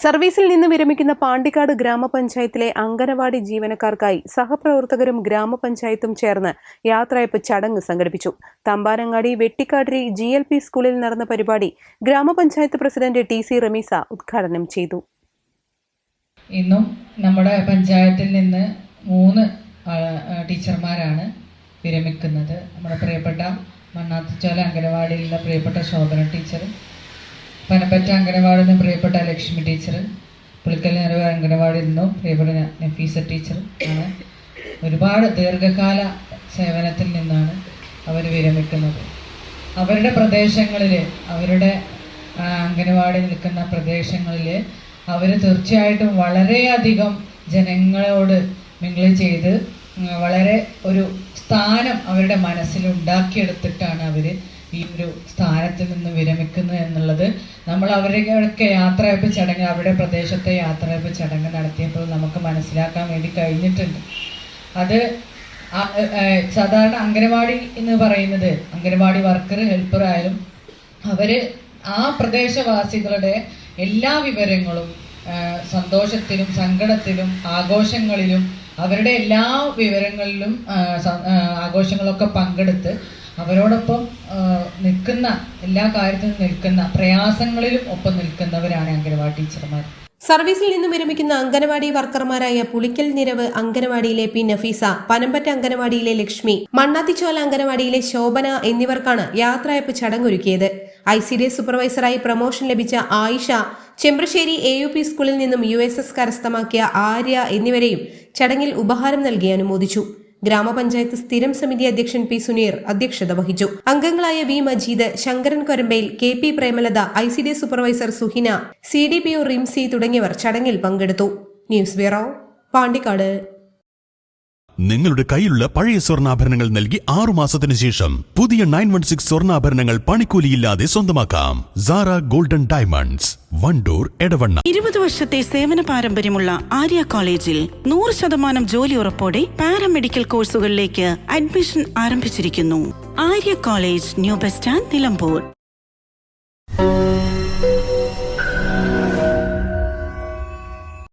സർവീസിൽ നിന്ന് വിരമിക്കുന്ന പാണ്ടിക്കാട് ഗ്രാമപഞ്ചായത്തിലെ അംഗനവാടി ജീവനക്കാർക്കായി സഹപ്രവർത്തകരും ഗ്രാമപഞ്ചായത്തും ചേർന്ന് യാത്രയപ്പ് ചടങ്ങ് സംഘടിപ്പിച്ചു. Thampanangadi Vettikkattiri G L P സ്കൂളിൽ നടന്ന പരിപാടി ഗ്രാമപഞ്ചായത്ത് പ്രസിഡന്റ് ടി സി റമീസ ഉദ്ഘാടനം ചെയ്തു. ഇന്നും നമ്മുടെ പഞ്ചായത്തിൽ നിന്ന് മൂന്ന് ടീച്ചർമാരാണ് വിരമിക്കുന്നത്. നമ്മുടെ പ്രിയപ്പെട്ട മണ്ണാത്തിച്ചോല അംഗനവാടിയിലുള്ള പ്രിയപ്പെട്ട ശോഭന ടീച്ചർ പനപ്പറ്റ അംഗനവാടിയിൽ നിന്ന് പ്രിയപ്പെട്ട ലക്ഷ്മി ടീച്ചർ പുളിക്കൽ നിറവ് അംഗനവാടിയിൽ നിന്നും പ്രിയപ്പെട്ട നഫീസ ടീച്ചർ ആണ്. ഒരുപാട് ദീർഘകാല സേവനത്തിൽ നിന്നാണ് അവർ വിരമിക്കുന്നത്. അവരുടെ പ്രദേശങ്ങളിൽ അവരുടെ അംഗനവാടി നിൽക്കുന്ന പ്രദേശങ്ങളിൽ അവർ തീർച്ചയായിട്ടും വളരെയധികം ജനങ്ങളോട് മിങ്കിൾ ചെയ്ത് വളരെ ഒരു സ്ഥാനം അവരുടെ മനസ്സിൽ ഉണ്ടാക്കിയെടുത്തിട്ടാണ് അവർ ഈ ഒരു സ്ഥാനത്തിൽ നിന്ന് വിരമിക്കുന്നത് എന്നുള്ളത് നമ്മൾ അവരുടെയൊക്കെ യാത്രയപ്പ് ചടങ്ങ് അവരുടെ പ്രദേശത്തെ യാത്രയപ്പ് ചടങ്ങ് നടത്തിയപ്പോൾ നമുക്ക് മനസ്സിലാക്കാൻ വേണ്ടി കഴിഞ്ഞിട്ടുണ്ട്. അത് സാധാരണ അംഗനവാടി എന്ന് പറയുന്നത് അംഗനവാടി വർക്കർ ഹെൽപ്പർ ആയാലും അവർ ആ പ്രദേശവാസികളുടെ എല്ലാ വിവരങ്ങളും സന്തോഷത്തിലും സങ്കടത്തിലും ആഘോഷങ്ങളിലും അവരുടെ എല്ലാ വിവരങ്ങളിലും ആഘോഷങ്ങളൊക്കെ പങ്കെടുത്ത് അവരോടൊപ്പം നിൽക്കുന്ന എല്ലാ കാര്യത്തിലും നിൽക്കുന്ന പ്രയാസങ്ങളിലും ഒപ്പം നിൽക്കുന്നവരാണ് അംഗനവാടി ടീച്ചർമാർ. സർവീസിൽ നിന്നും വിരമിക്കുന്ന അംഗനവാടി വർക്കർമാരായ പുളിക്കൽ നിരവ് അംഗനവാടിയിലെ പി നഫീസ പനമ്പറ്റ അംഗനവാടിയിലെ ലക്ഷ്മി മണ്ണാത്തിച്ചോല അംഗനവാടിയിലെ ശോഭന എന്നിവർക്കാണ് യാത്രയപ്പ് ചടങ്ങൊരുക്കിയത്. ഐ സി ഡി സൂപ്പർവൈസറായി പ്രൊമോഷൻ ലഭിച്ച Ayisha Chembrasseri A U P സ്കൂളിൽ നിന്നും യു എസ് എസ് കരസ്ഥമാക്കിയ ആര്യ എന്നിവരെയും ചടങ്ങിൽ ഉപഹാരം നൽകി അനുമോദിച്ചു. ഗ്രാമപഞ്ചായത്ത് സ്ഥിരം സമിതി അധ്യക്ഷൻ പി സുനീർ അധ്യക്ഷത വഹിച്ചു. അംഗങ്ങളായ V Majeed Sankaran Korambayil K P Premalatha I C D supervisor Suhina C D P O Rimsi തുടങ്ങിയവർ ചടങ്ങിൽ പങ്കെടുത്തു. News bureau Pandikkad. നിങ്ങളുടെ കയ്യിലുള്ള പഴയ സ്വർണാഭരണങ്ങൾ നൽകി ആറു മാസത്തിനു ശേഷം പുതിയ നയൻ വൺ സിക്സ് സ്വർണാഭരണങ്ങൾ പണിക്കൂലിയില്ലാതെ സ്വന്തമാക്കാം. Sara golden diamonds Wandoor Edavanna. ഇരുപത് വർഷത്തെ സേവന പാരമ്പര്യമുള്ള ആര്യ കോളേജിൽ നൂറ് ശതമാനം ജോലി ഉറപ്പോടെ പാരാമെഡിക്കൽ കോഴ്സുകളിലേക്ക് അഡ്മിഷൻ ആരംഭിച്ചിരിക്കുന്നു. Arya college new bus stand Nilambur.